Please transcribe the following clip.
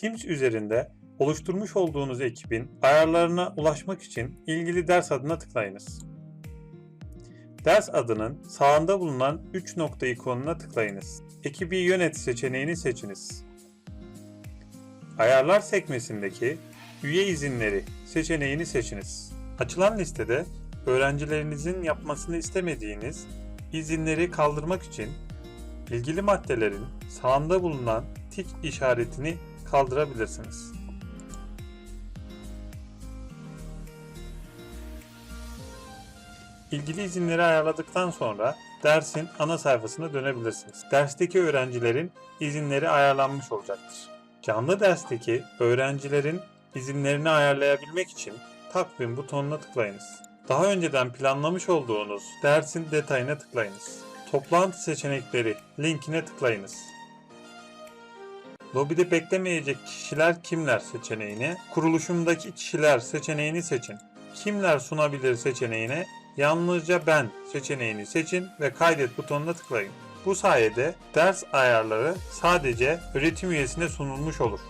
Teams üzerinde oluşturmuş olduğunuz ekibin ayarlarına ulaşmak için ilgili ders adına tıklayınız. Ders adının sağında bulunan 3 nokta ikonuna tıklayınız. Ekibi yönet seçeneğini seçiniz. Ayarlar sekmesindeki üye izinleri seçeneğini seçiniz. Açılan listede öğrencilerinizin yapmasını istemediğiniz izinleri kaldırmak için ilgili maddelerin sağında bulunan tik işaretini kaldırabilirsiniz. İlgili izinleri ayarladıktan sonra dersin ana sayfasına dönebilirsiniz. Dersteki öğrencilerin izinleri ayarlanmış olacaktır. Canlı dersteki öğrencilerin izinlerini ayarlayabilmek için takvim butonuna tıklayınız. Daha önceden planlamış olduğunuz dersin detayına tıklayınız. Toplantı seçenekleri linkine tıklayınız. Lobide beklemeyecek kişiler kimler seçeneğine, kuruluşumdaki kişiler seçeneğini seçin. Kimler sunabilir seçeneğine yalnızca ben seçeneğini seçin ve kaydet butonuna tıklayın. Bu sayede ders ayarları sadece öğretim üyesine sunulmuş olur.